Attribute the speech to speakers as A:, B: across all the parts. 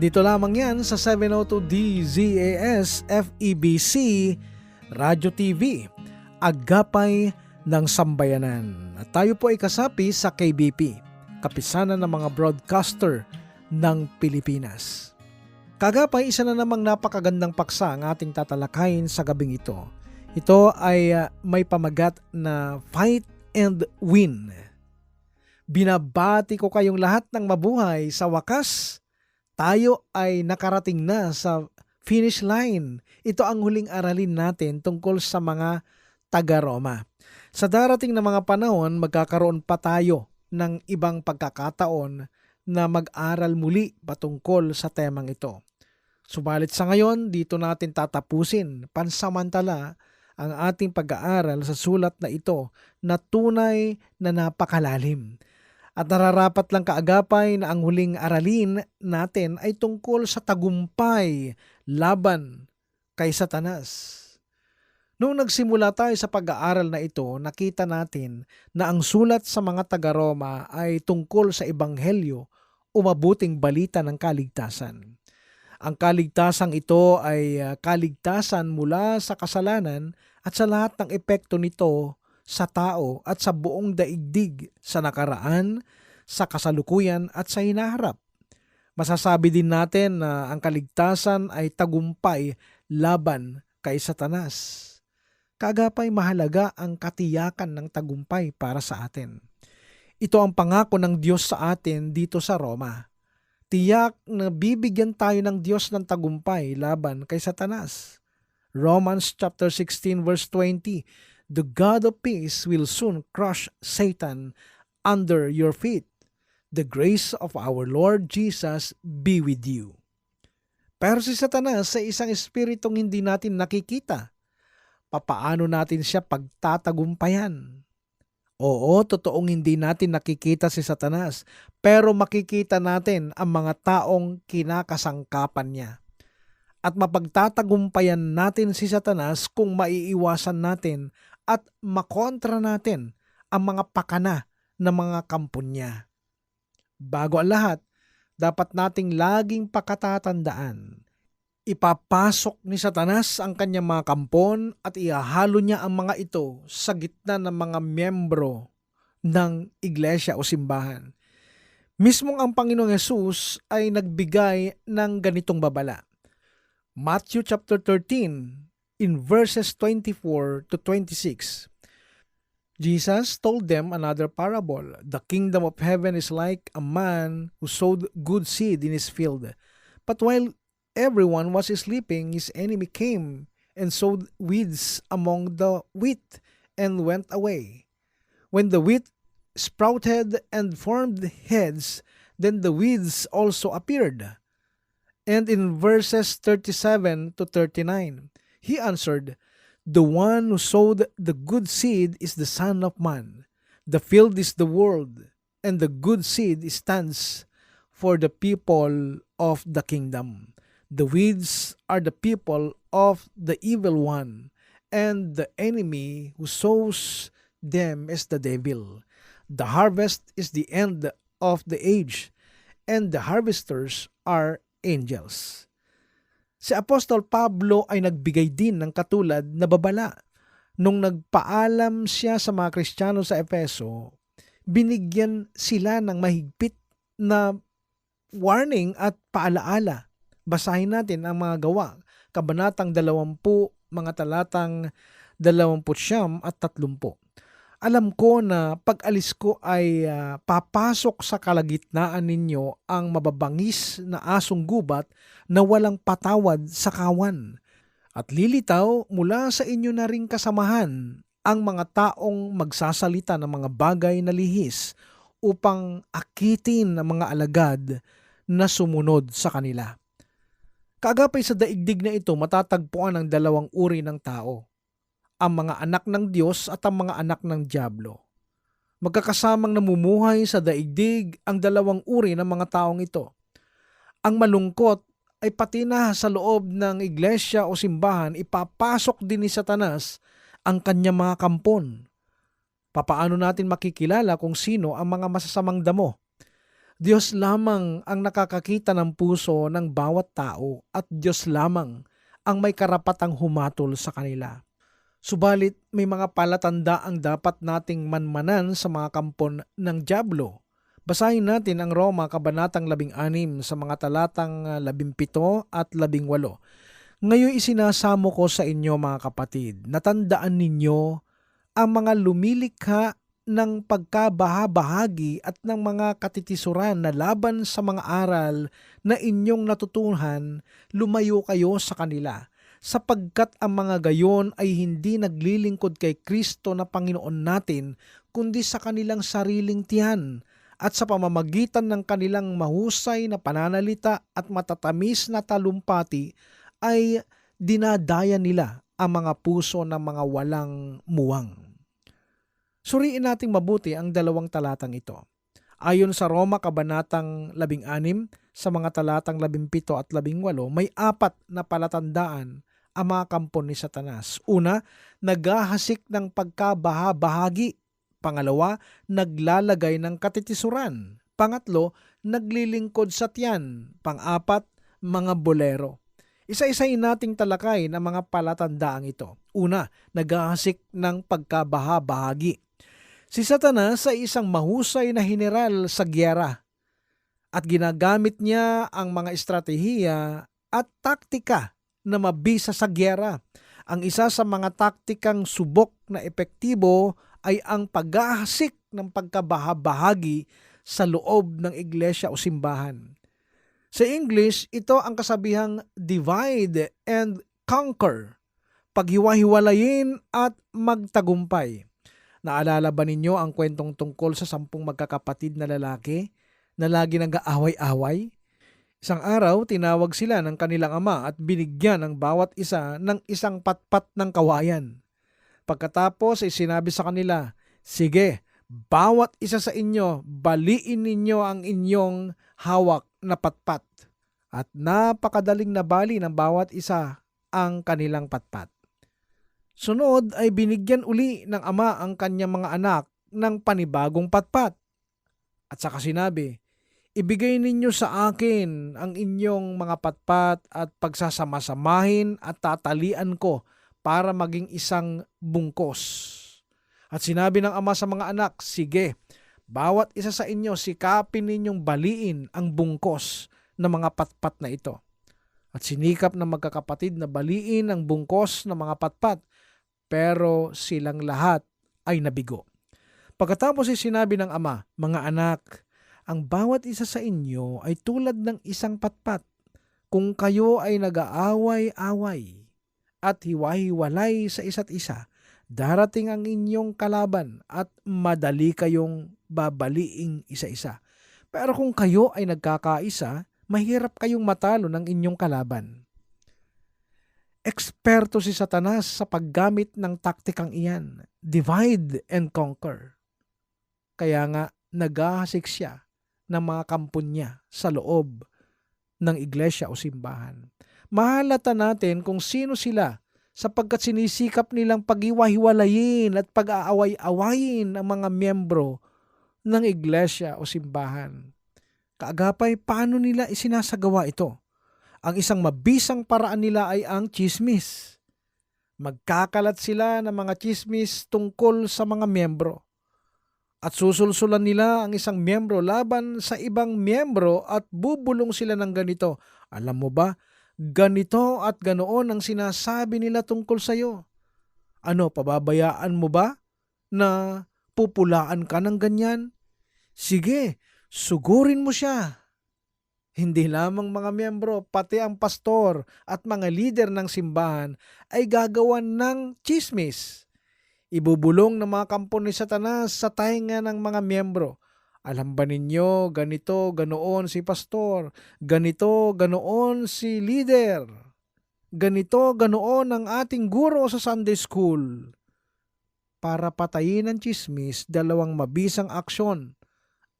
A: Dito lamang yan sa 702 DZAS FEBC Radio TV, Agapay ng Sambayanan. At tayo po ay kasapi sa KBP, Kapisanan ng mga Broadcaster ng Pilipinas. Kagapay, isa na namang napakagandang paksa ang ating tatalakayin sa gabing ito. Ito ay uh, may pamagat na Fight and Win. Binabati ko kayong lahat ng mabuhay sa wakas. Tayo ay nakarating na sa finish line. Ito ang huling aralin natin tungkol sa mga taga-Roma. Sa darating na mga panahon, magkakaroon pa tayo ng ibang pagkakataon na mag-aral muli patungkol sa temang ito. Subalit sa ngayon, dito natin tatapusin pansamantala ang ating pag-aaral sa sulat na ito na tunay na napakalalim. At nararapat lang kaagapay na ang huling aralin natin ay tungkol sa tagumpay laban kay Satanas. Noong nagsimula tayo sa pag-aaral na ito, nakita natin na ang sulat sa mga taga-Roma ay tungkol sa Ebanghelyo o mabuting balita ng kaligtasan. Ang kaligtasan ito ay uh, kaligtasan mula sa kasalanan at sa lahat ng epekto nito sa tao at sa buong daigdig sa nakaraan, sa kasalukuyan at sa hinaharap. Masasabi din natin na ang kaligtasan ay tagumpay laban kay Satanas. Kagapay mahalaga ang katiyakan ng tagumpay para sa atin. Ito ang pangako ng Diyos sa atin dito sa Roma tiyak na bibigyan tayo ng Diyos ng tagumpay laban kay Satanas. Romans chapter 16 verse 20, The God of peace will soon crush Satan under your feet. The grace of our Lord Jesus be with you. Pero si Satanas sa isang espiritong hindi natin nakikita. Papaano natin siya pagtatagumpayan? Oo, totoong hindi natin nakikita si Satanas, pero makikita natin ang mga taong kinakasangkapan niya. At mapagtatagumpayan natin si Satanas kung maiiwasan natin at makontra natin ang mga pakana ng mga kampon niya. Bago ang lahat, dapat nating laging pakatatandaan Ipapasok ni Satanas ang kanyang mga kampon at ihahalo niya ang mga ito sa gitna ng mga miyembro ng iglesia o simbahan. Mismong ang Panginoong Yesus ay nagbigay ng ganitong babala. Matthew chapter 13 in verses 24 to 26. Jesus told them another parable. The kingdom of heaven is like a man who sowed good seed in his field. But while everyone was sleeping, his enemy came and sowed weeds among the wheat and went away. When the wheat sprouted and formed heads, then the weeds also appeared. And in verses 37 to 39, he answered, The one who sowed the good seed is the Son of Man. The field is the world, and the good seed stands for the people of the kingdom. The weeds are the people of the evil one, and the enemy who sows them is the devil. The harvest is the end of the age, and the harvesters are angels. Si Apostol Pablo ay nagbigay din ng katulad na babala. Nung nagpaalam siya sa mga Kristiyano sa Efeso, binigyan sila ng mahigpit na warning at paalaala Basahin natin ang mga gawa, kabanatang 20, mga talatang 20 at 30. Alam ko na pag alis ko ay uh, papasok sa kalagitnaan ninyo ang mababangis na asong gubat na walang patawad sa kawan. At lilitaw mula sa inyo na ring kasamahan ang mga taong magsasalita ng mga bagay na lihis upang akitin ang mga alagad na sumunod sa kanila Kaagapay sa daigdig na ito matatagpuan ang dalawang uri ng tao. Ang mga anak ng Diyos at ang mga anak ng Diablo. Magkakasamang namumuhay sa daigdig ang dalawang uri ng mga taong ito. Ang malungkot ay pati na sa loob ng iglesia o simbahan ipapasok din ni Satanas ang kanyang mga kampon. Papaano natin makikilala kung sino ang mga masasamang damo? Diyos lamang ang nakakakita ng puso ng bawat tao at Diyos lamang ang may karapatang humatol sa kanila. Subalit may mga palatanda ang dapat nating manmanan sa mga kampon ng Diablo. Basahin natin ang Roma Kabanatang 16 sa mga talatang ah, 17 at 18. Ngayon isinasamo ko sa inyo mga kapatid, natandaan ninyo ang mga lumilikha ng pagkabahabahagi at ng mga katitisuran na laban sa mga aral na inyong natutuhan, lumayo kayo sa kanila sapagkat ang mga gayon ay hindi naglilingkod kay Kristo na Panginoon natin, kundi sa kanilang sariling tiyan at sa pamamagitan ng kanilang mahusay na pananalita at matatamis na talumpati ay dinadaya nila ang mga puso ng mga walang muwang. Suriin nating mabuti ang dalawang talatang ito. Ayon sa Roma Kabanatang 16 sa mga talatang 17 at 18, may apat na palatandaan ang mga kampon ni Satanas. Una, naghahasik ng pagkabahabahagi. Pangalawa, naglalagay ng katitisuran. Pangatlo, naglilingkod sa tiyan. Pang-apat, mga bolero. Isa-isayin nating talakay ang mga palatandaang ito. Una, naghahasik ng pagkabahabahagi. Si Satanas ay isang mahusay na general sa gyera at ginagamit niya ang mga estratehiya at taktika na mabisa sa gyera. Ang isa sa mga taktikang subok na epektibo ay ang paghahasik ng pagkabahabahagi sa loob ng iglesia o simbahan. Sa English, ito ang kasabihang divide and conquer, paghiwa-hiwalayin at magtagumpay. Naalala ba ninyo ang kwentong tungkol sa sampung magkakapatid na lalaki na lagi nag-aaway-away? Isang araw, tinawag sila ng kanilang ama at binigyan ng bawat isa ng isang patpat ng kawayan. Pagkatapos ay sinabi sa kanila, Sige, bawat isa sa inyo, baliin ninyo ang inyong hawak na patpat. At napakadaling nabali ng bawat isa ang kanilang patpat. Sunod ay binigyan uli ng ama ang kanyang mga anak ng panibagong patpat. At saka sinabi, Ibigay ninyo sa akin ang inyong mga patpat at pagsasamasamahin at tatalian ko para maging isang bungkos. At sinabi ng ama sa mga anak, Sige, bawat isa sa inyo sikapin ninyong baliin ang bungkos ng mga patpat na ito. At sinikap ng magkakapatid na baliin ang bungkos ng mga patpat, pero silang lahat ay nabigo. Pagkatapos ay sinabi ng ama, Mga anak, ang bawat isa sa inyo ay tulad ng isang patpat. Kung kayo ay nag-aaway-away at hiwa-hiwalay sa isa't isa, darating ang inyong kalaban at madali kayong babaliing isa-isa. Pero kung kayo ay nagkakaisa, mahirap kayong matalo ng inyong kalaban. Eksperto si Satanas sa paggamit ng taktikang iyan, divide and conquer. Kaya nga, naghahasik siya ng mga kampon niya sa loob ng iglesia o simbahan. Mahalata natin kung sino sila sapagkat sinisikap nilang pag-iwahiwalayin at pag-aaway-awayin ang mga miyembro ng iglesia o simbahan. Kaagapay, paano nila isinasagawa ito? Ang isang mabisang paraan nila ay ang chismis. Magkakalat sila ng mga chismis tungkol sa mga miyembro at susulsulan nila ang isang miyembro laban sa ibang miyembro at bubulong sila ng ganito. Alam mo ba, ganito at ganoon ang sinasabi nila tungkol sa iyo. Ano, pababayaan mo ba na pupulaan ka ng ganyan? Sige, sugurin mo siya. Hindi lamang mga miyembro, pati ang pastor at mga lider ng simbahan ay gagawan ng chismis Ibubulong ng mga kampon ni Satanas sa tainga ng mga miyembro Alam ba ninyo, ganito, ganoon si pastor, ganito, ganoon si leader, ganito, ganoon ang ating guro sa Sunday School. Para patayin ang chismis, dalawang mabisang aksyon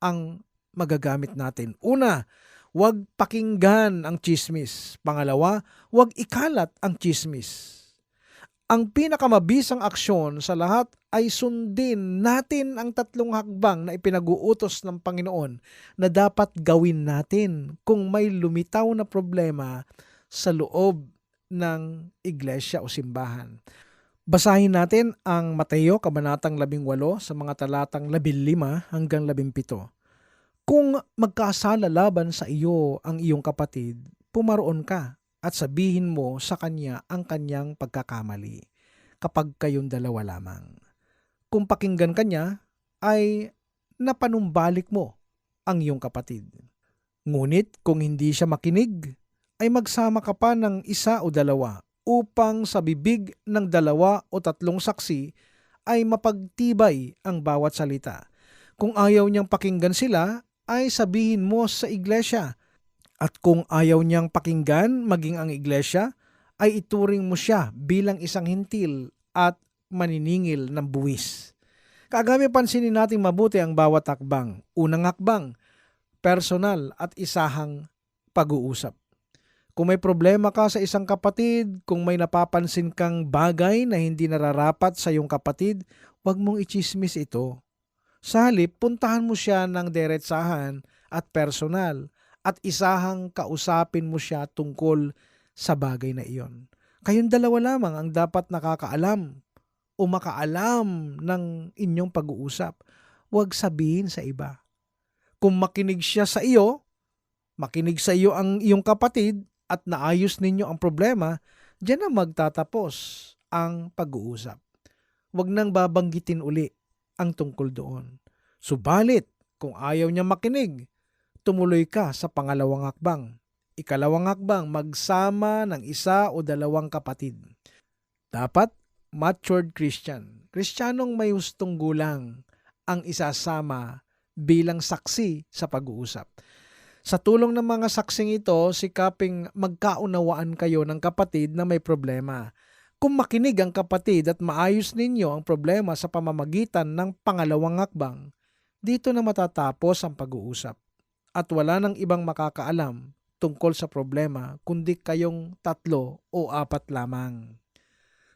A: ang magagamit natin. Una, huwag pakinggan ang chismis. Pangalawa, huwag ikalat ang chismis. Ang pinakamabisang aksyon sa lahat ay sundin natin ang tatlong hakbang na ipinag-uutos ng Panginoon na dapat gawin natin kung may lumitaw na problema sa loob ng iglesia o simbahan. Basahin natin ang Mateo Kabanatang 18 sa mga talatang 15 hanggang 17. Kung magkasala laban sa iyo ang iyong kapatid, pumaroon ka at sabihin mo sa kanya ang kanyang pagkakamali kapag kayong dalawa lamang. Kung pakinggan kanya, ay napanumbalik mo ang iyong kapatid. Ngunit kung hindi siya makinig, ay magsama ka pa ng isa o dalawa upang sa bibig ng dalawa o tatlong saksi ay mapagtibay ang bawat salita. Kung ayaw niyang pakinggan sila, ay sabihin mo sa iglesia. At kung ayaw niyang pakinggan maging ang iglesia, ay ituring mo siya bilang isang hintil at maniningil ng buwis. Kagami pansinin natin mabuti ang bawat hakbang. Unang hakbang, personal at isahang pag-uusap. Kung may problema ka sa isang kapatid, kung may napapansin kang bagay na hindi nararapat sa iyong kapatid, huwag mong ichismis ito. Sa halip, puntahan mo siya ng deretsahan at personal at isahang kausapin mo siya tungkol sa bagay na iyon. Kayong dalawa lamang ang dapat nakakaalam o makaalam ng inyong pag-uusap. Huwag sabihin sa iba. Kung makinig siya sa iyo, makinig sa iyo ang iyong kapatid at naayos ninyo ang problema, diyan na magtatapos ang pag-uusap. Huwag nang babanggitin uli ang tungkol doon. Subalit, kung ayaw niya makinig, tumuloy ka sa pangalawang hakbang. Ikalawang hakbang, magsama ng isa o dalawang kapatid. Dapat matured Christian, Kristiyanong may hustong gulang ang isasama bilang saksi sa pag-uusap. Sa tulong ng mga saksing ito, sikaping magkaunawaan kayo ng kapatid na may problema. Kung makinig ang kapatid at maayos ninyo ang problema sa pamamagitan ng pangalawang hakbang, dito na matatapos ang pag-uusap. At wala nang ibang makakaalam tungkol sa problema kundi kayong tatlo o apat lamang.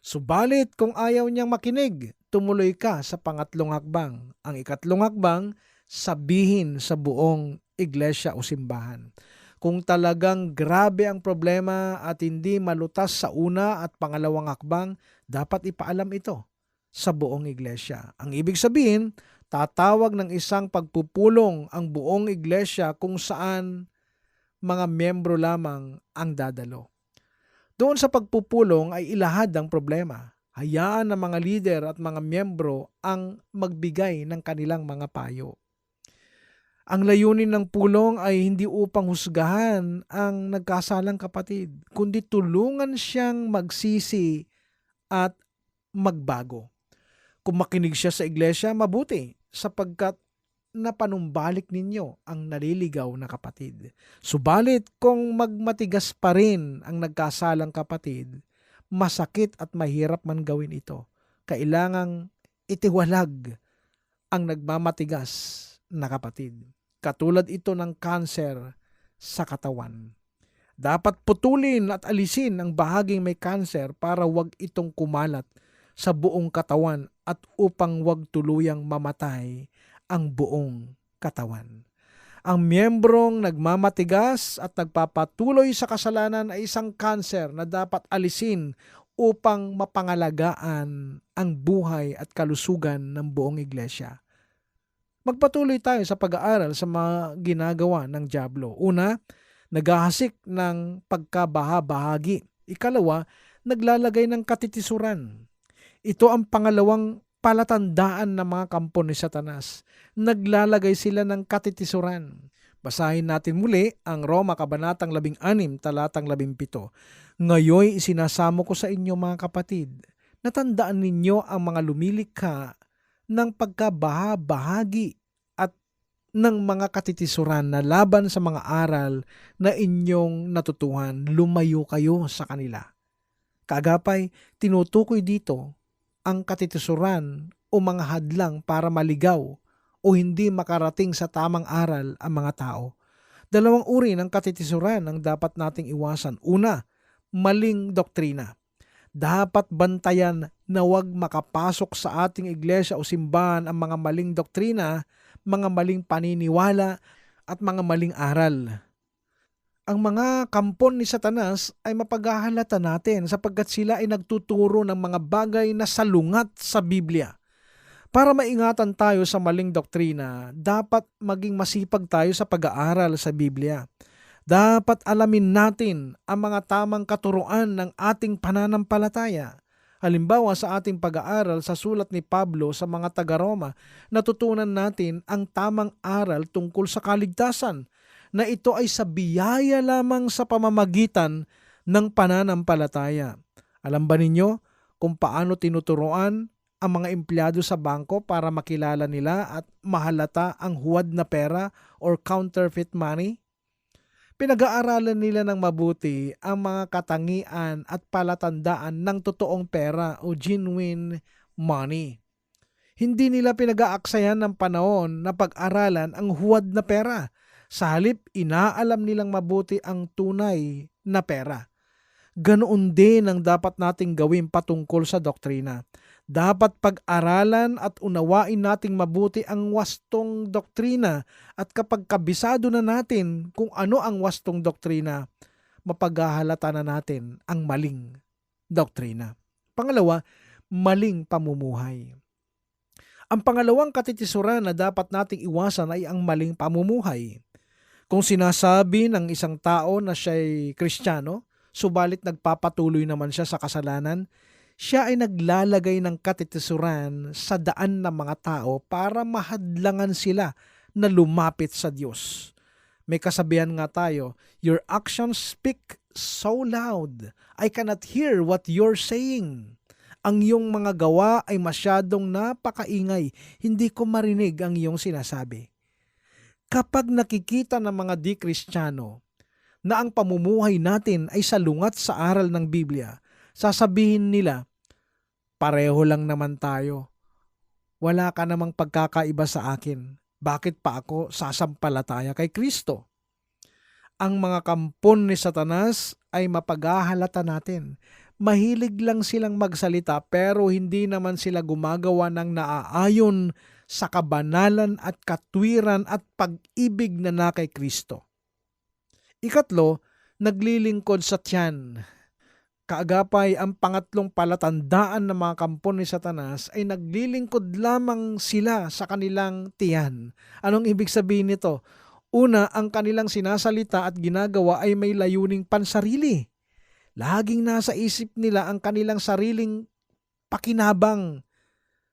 A: Subalit kung ayaw niyang makinig, tumuloy ka sa pangatlong hakbang. Ang ikatlong hakbang, sabihin sa buong iglesia o simbahan. Kung talagang grabe ang problema at hindi malutas sa una at pangalawang hakbang, dapat ipaalam ito sa buong iglesia. Ang ibig sabihin, tatawag ng isang pagpupulong ang buong iglesia kung saan mga miyembro lamang ang dadalo. Doon sa pagpupulong ay ilahad ang problema. Hayaan ng mga lider at mga miyembro ang magbigay ng kanilang mga payo. Ang layunin ng pulong ay hindi upang husgahan ang nagkasalang kapatid, kundi tulungan siyang magsisi at magbago. Kung makinig siya sa iglesia, mabuti sapagkat napanumbalik ninyo ang naliligaw na kapatid. Subalit kung magmatigas pa rin ang nagkasalang kapatid, masakit at mahirap man gawin ito. Kailangang itiwalag ang nagmamatigas na kapatid. Katulad ito ng kanser sa katawan. Dapat putulin at alisin ang bahaging may kanser para wag itong kumalat sa buong katawan at upang wag tuluyang mamatay ang buong katawan. Ang miyembrong nagmamatigas at nagpapatuloy sa kasalanan ay isang kanser na dapat alisin upang mapangalagaan ang buhay at kalusugan ng buong iglesia. Magpatuloy tayo sa pag-aaral sa mga ginagawa ng Diablo. Una, naghahasik ng pagkabaha-bahagi. Ikalawa, naglalagay ng katitisuran. Ito ang pangalawang palatandaan ng mga kampo ni Satanas. Naglalagay sila ng katitisuran. Basahin natin muli ang Roma Kabanatang 16, talatang 17. Ngayon isinasamo ko sa inyo mga kapatid, natandaan ninyo ang mga lumilikha ng pagkabaha-bahagi at ng mga katitisuran na laban sa mga aral na inyong natutuhan, lumayo kayo sa kanila. Kaagapay, tinutukoy dito ang katitisuran o mga hadlang para maligaw o hindi makarating sa tamang aral ang mga tao. Dalawang uri ng katitisuran ang dapat nating iwasan. Una, maling doktrina. Dapat bantayan na huwag makapasok sa ating iglesia o simbahan ang mga maling doktrina, mga maling paniniwala at mga maling aral. Ang mga kampon ni Satanas ay mapaghahalata natin sapagkat sila ay nagtuturo ng mga bagay na salungat sa Biblia. Para maingatan tayo sa maling doktrina, dapat maging masipag tayo sa pag-aaral sa Biblia. Dapat alamin natin ang mga tamang katuruan ng ating pananampalataya. Halimbawa sa ating pag-aaral sa sulat ni Pablo sa mga taga-Roma, natutunan natin ang tamang aral tungkol sa kaligtasan na ito ay sa biyaya lamang sa pamamagitan ng pananampalataya. Alam ba ninyo kung paano tinuturoan ang mga empleyado sa bangko para makilala nila at mahalata ang huwad na pera or counterfeit money? Pinag-aaralan nila ng mabuti ang mga katangian at palatandaan ng totoong pera o genuine money. Hindi nila pinag-aaksayan ng panahon na pag-aralan ang huwad na pera. Sa halip, inaalam nilang mabuti ang tunay na pera. Ganoon din ang dapat nating gawin patungkol sa doktrina. Dapat pag-aralan at unawain nating mabuti ang wastong doktrina at kapag kabisado na natin kung ano ang wastong doktrina, mapaghahalata na natin ang maling doktrina. Pangalawa, maling pamumuhay. Ang pangalawang katitisuran na dapat nating iwasan ay ang maling pamumuhay. Kung sinasabi ng isang tao na siya'y kristyano, subalit nagpapatuloy naman siya sa kasalanan, siya ay naglalagay ng katitisuran sa daan ng mga tao para mahadlangan sila na lumapit sa Diyos. May kasabihan nga tayo, Your actions speak so loud, I cannot hear what you're saying. Ang iyong mga gawa ay masyadong napakaingay, hindi ko marinig ang iyong sinasabi. Kapag nakikita ng mga di-Kristiyano na ang pamumuhay natin ay salungat sa aral ng Biblia, sasabihin nila, pareho lang naman tayo. Wala ka namang pagkakaiba sa akin. Bakit pa ako sasampalataya kay Kristo? Ang mga kampon ni Satanas ay mapaghahalata natin. Mahilig lang silang magsalita pero hindi naman sila gumagawa ng naaayon sa kabanalan at katwiran at pag-ibig na na kay Kristo. Ikatlo, naglilingkod sa tiyan. Kaagapay ang pangatlong palatandaan ng mga kampon ni Satanas ay naglilingkod lamang sila sa kanilang tiyan. Anong ibig sabihin nito? Una, ang kanilang sinasalita at ginagawa ay may layuning pansarili. Laging nasa isip nila ang kanilang sariling pakinabang.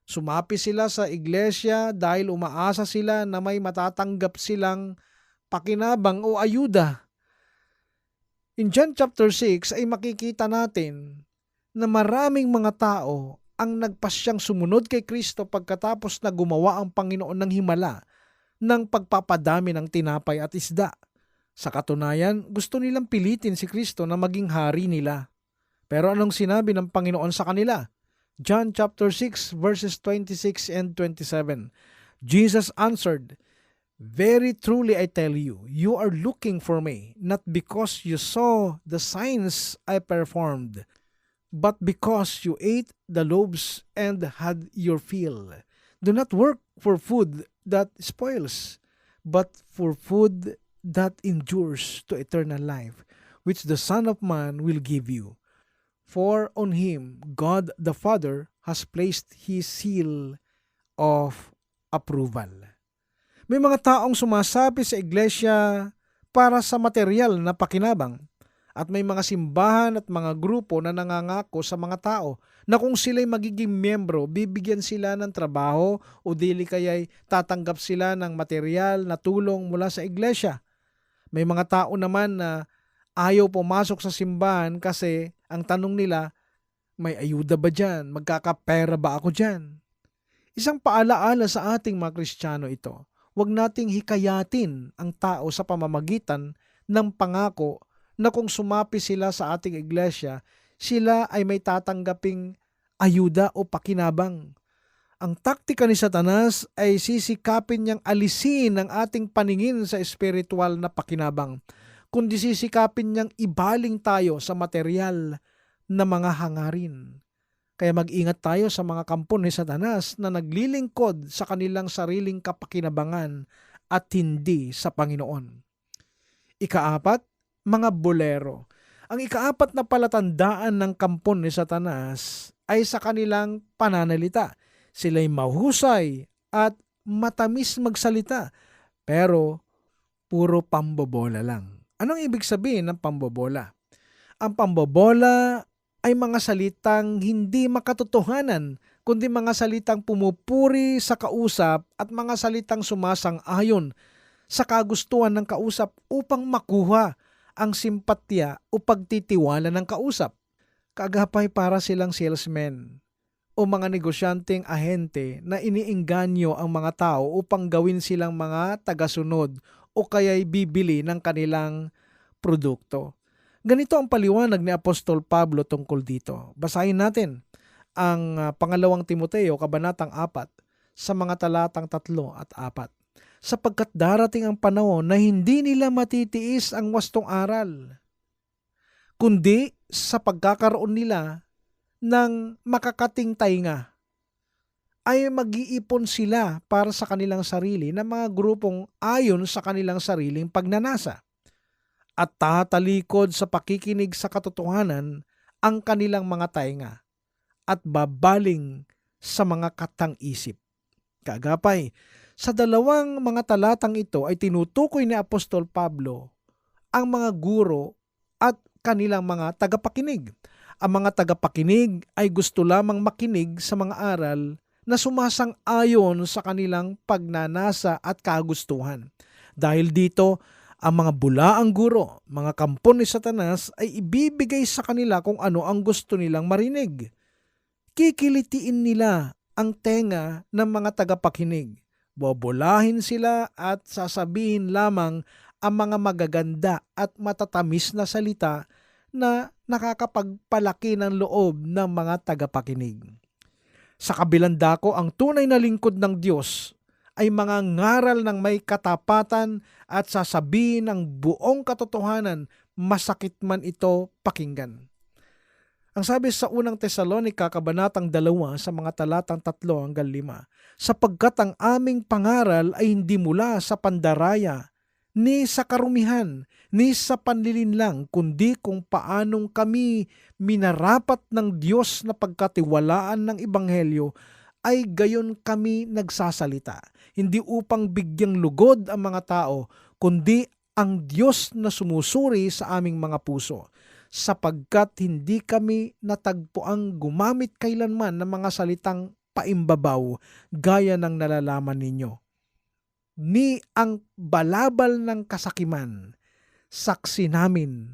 A: Sumapi sila sa iglesia dahil umaasa sila na may matatanggap silang pakinabang o ayuda. In John chapter 6 ay makikita natin na maraming mga tao ang nagpasyang sumunod kay Kristo pagkatapos na gumawa ang Panginoon ng himala ng pagpapadami ng tinapay at isda. Sa katunayan, gusto nilang pilitin si Kristo na maging hari nila. Pero anong sinabi ng Panginoon sa kanila? John chapter 6 verses 26 and 27. Jesus answered, Very truly I tell you, you are looking for me, not because you saw the signs I performed, but because you ate the loaves and had your fill. Do not work for food that spoils, but for food that endures to eternal life, which the Son of Man will give you. For on him God the Father has placed his seal of approval. May mga taong sumasapi sa iglesia para sa material na pakinabang at may mga simbahan at mga grupo na nangangako sa mga tao na kung sila'y magiging miyembro, bibigyan sila ng trabaho o dili kaya'y tatanggap sila ng material na tulong mula sa iglesia. May mga tao naman na ayaw pumasok sa simbahan kasi ang tanong nila, may ayuda ba dyan? Magkakapera ba ako dyan? Isang paalaala sa ating mga Kristiyano ito Huwag nating hikayatin ang tao sa pamamagitan ng pangako na kung sumapi sila sa ating iglesia, sila ay may tatanggaping ayuda o pakinabang. Ang taktika ni Satanas ay sisikapin niyang alisin ang ating paningin sa espiritual na pakinabang, kundi sisikapin niyang ibaling tayo sa material na mga hangarin. Kaya mag-ingat tayo sa mga kampon ni Satanas na naglilingkod sa kanilang sariling kapakinabangan at hindi sa Panginoon. Ikaapat, mga bolero. Ang ikaapat na palatandaan ng kampon ni Satanas ay sa kanilang pananalita. Sila'y mahusay at matamis magsalita, pero puro pambobola lang. Anong ibig sabihin ng pambobola? Ang pambobola ay mga salitang hindi makatotohanan, kundi mga salitang pumupuri sa kausap at mga salitang sumasang-ayon sa kagustuhan ng kausap upang makuha ang simpatya o pagtitiwala ng kausap. Kagapay para silang salesmen o mga negosyanteng ahente na iniingganyo ang mga tao upang gawin silang mga tagasunod o kaya'y bibili ng kanilang produkto. Ganito ang paliwanag ni Apostol Pablo tungkol dito. Basahin natin ang ah, pangalawang Timoteo, kabanatang 4, sa mga talatang 3 at 4. Sapagkat darating ang panahon na hindi nila matitiis ang wastong aral, kundi sa pagkakaroon nila ng makakating tainga ay mag-iipon sila para sa kanilang sarili ng mga grupong ayon sa kanilang sariling pagnanasa at tatalikod sa pakikinig sa katotohanan ang kanilang mga tainga at babaling sa mga katang isip. Kagapay, sa dalawang mga talatang ito ay tinutukoy ni Apostol Pablo ang mga guro at kanilang mga tagapakinig. Ang mga tagapakinig ay gusto lamang makinig sa mga aral na sumasang-ayon sa kanilang pagnanasa at kagustuhan. Dahil dito, ang mga bulaang guro, mga kampon ni Satanas ay ibibigay sa kanila kung ano ang gusto nilang marinig. Kikilitiin nila ang tenga ng mga tagapakinig. Bobolahin sila at sasabihin lamang ang mga magaganda at matatamis na salita na nakakapagpalaki ng loob ng mga tagapakinig. Sa kabilang dako, ang tunay na lingkod ng Diyos ay mga ngaral ng may katapatan at sasabihin ng buong katotohanan, masakit man ito pakinggan. Ang sabi sa unang Tesalonika, kabanatang dalawa sa mga talatang tatlo hanggang lima, sapagkat ang aming pangaral ay hindi mula sa pandaraya, ni sa karumihan, ni sa panlilinlang, kundi kung paanong kami minarapat ng Diyos na pagkatiwalaan ng Ebanghelyo, ay gayon kami nagsasalita. Hindi upang bigyang lugod ang mga tao, kundi ang Diyos na sumusuri sa aming mga puso sapagkat hindi kami natagpuang gumamit kailanman ng mga salitang paimbabaw gaya ng nalalaman ninyo. Ni ang balabal ng kasakiman, saksi namin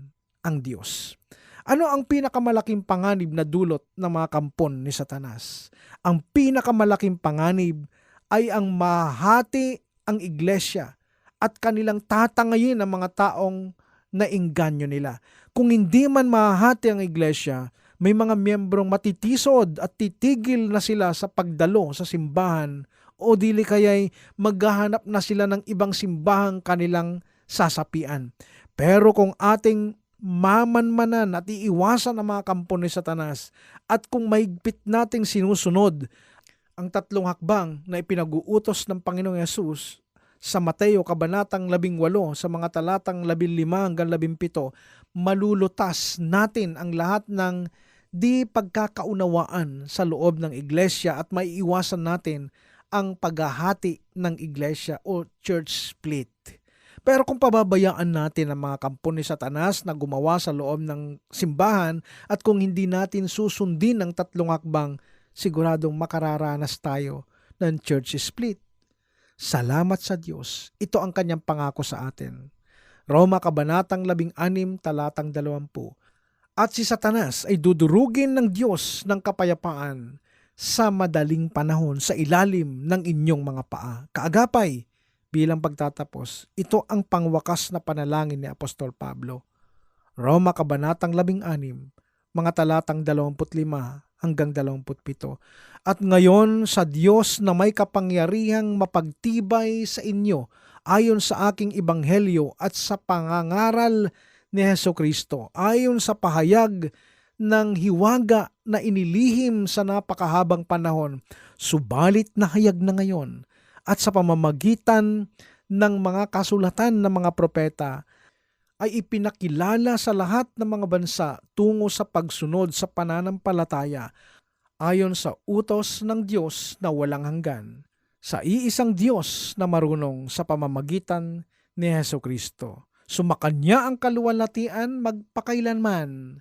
A: ang Diyos. Ano ang pinakamalaking panganib na dulot ng mga kampon ni Satanas? Ang pinakamalaking panganib ay ang mahati ang iglesia at kanilang tatangayin ang mga taong nainganyo nila. Kung hindi man mahati ang iglesia, may mga miyembrong matitisod at titigil na sila sa pagdalo sa simbahan o dili kaya'y maghahanap na sila ng ibang simbahang kanilang sasapian. Pero kung ating mamanmanan at iiwasan ang mga kampon ni Satanas at kung mahigpit nating sinusunod ang tatlong hakbang na ipinag-uutos ng Panginoong Yesus sa Mateo Kabanatang 18 sa mga talatang 15 hanggang 17, malulutas natin ang lahat ng di pagkakaunawaan sa loob ng iglesia at maiiwasan natin ang paghahati ng iglesia o church split. Pero kung pababayaan natin ang mga kampo ni Satanas na gumawa sa loob ng simbahan at kung hindi natin susundin ang tatlong hakbang, siguradong makararanas tayo ng church split. Salamat sa Diyos. Ito ang kanyang pangako sa atin. Roma Kabanatang 16, talatang 20. At si Satanas ay dudurugin ng Diyos ng kapayapaan sa madaling panahon sa ilalim ng inyong mga paa. Kaagapay, bilang pagtatapos, ito ang pangwakas na panalangin ni Apostol Pablo. Roma Kabanatang 16, mga talatang 25 hanggang 27. At ngayon sa Diyos na may kapangyarihang mapagtibay sa inyo ayon sa aking ebanghelyo at sa pangangaral ni Heso Kristo, ayon sa pahayag ng hiwaga na inilihim sa napakahabang panahon, subalit nahayag na ngayon at sa pamamagitan ng mga kasulatan ng mga propeta ay ipinakilala sa lahat ng mga bansa tungo sa pagsunod sa pananampalataya ayon sa utos ng Diyos na walang hanggan, sa iisang Diyos na marunong sa pamamagitan ni Heso Kristo. Sumakanya ang kaluwalhatian magpakailanman.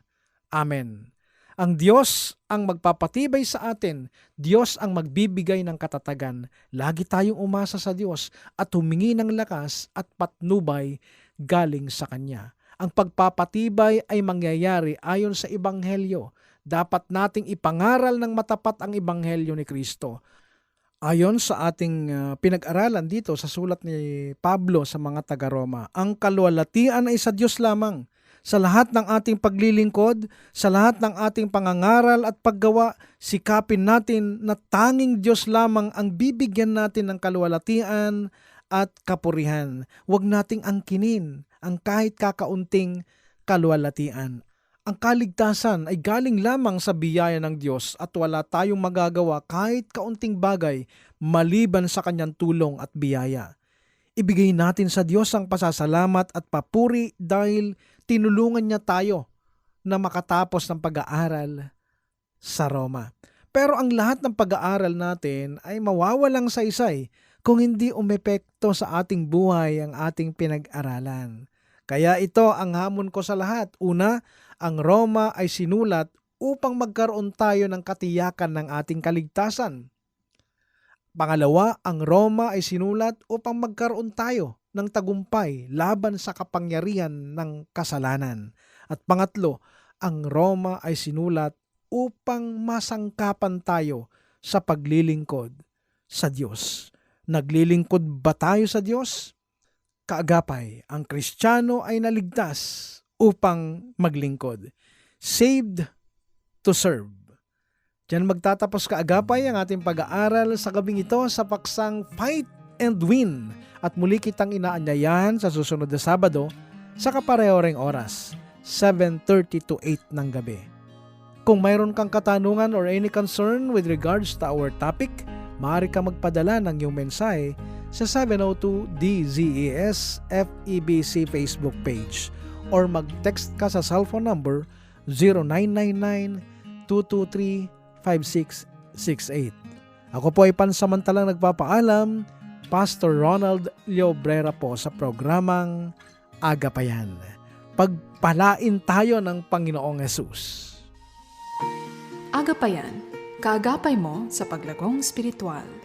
A: Amen. Ang Diyos ang magpapatibay sa atin. Diyos ang magbibigay ng katatagan. Lagi tayong umasa sa Diyos at humingi ng lakas at patnubay galing sa Kanya. Ang pagpapatibay ay mangyayari ayon sa Ebanghelyo. Dapat nating ipangaral ng matapat ang Ebanghelyo ni Kristo. Ayon sa ating uh, pinag-aralan dito sa sulat ni Pablo sa mga taga-Roma, ang kaluwalhatian ay sa Diyos lamang sa lahat ng ating paglilingkod, sa lahat ng ating pangangaral at paggawa, sikapin natin na tanging Diyos lamang ang bibigyan natin ng kaluwalhatian at kapurihan. Huwag nating angkinin ang kahit kakaunting kaluwalhatian. Ang kaligtasan ay galing lamang sa biyaya ng Diyos at wala tayong magagawa kahit kaunting bagay maliban sa kanyang tulong at biyaya. Ibigay natin sa Diyos ang pasasalamat at papuri dahil tinulungan niya tayo na makatapos ng pag-aaral sa Roma. Pero ang lahat ng pag-aaral natin ay mawawalang saysay kung hindi umepekto sa ating buhay ang ating pinag-aralan. Kaya ito ang hamon ko sa lahat. Una, ang Roma ay sinulat upang magkaroon tayo ng katiyakan ng ating kaligtasan. Pangalawa, ang Roma ay sinulat upang magkaroon tayo ng tagumpay laban sa kapangyarihan ng kasalanan. At pangatlo, ang Roma ay sinulat upang masangkapan tayo sa paglilingkod sa Diyos. Naglilingkod ba tayo sa Diyos? Kaagapay, ang Kristiyano ay naligtas upang maglingkod. Saved to serve. Diyan magtatapos kaagapay ang ating pag-aaral sa gabing ito sa paksang Fight and Win at muli kitang inaanyayahan sa susunod na Sabado sa kapareho ring oras, 7.30 to 8 ng gabi. Kung mayroon kang katanungan or any concern with regards to our topic, maaari ka magpadala ng iyong mensahe sa 702 DZES FEBC Facebook page or mag-text ka sa cellphone number 0999-223-5668. Ako po ay pansamantalang nagpapaalam, Pastor Ronald Leobrera po sa programang Agapayan. Pagpalain tayo ng Panginoong Yesus.
B: Agapayan, kaagapay mo sa paglagong spiritual.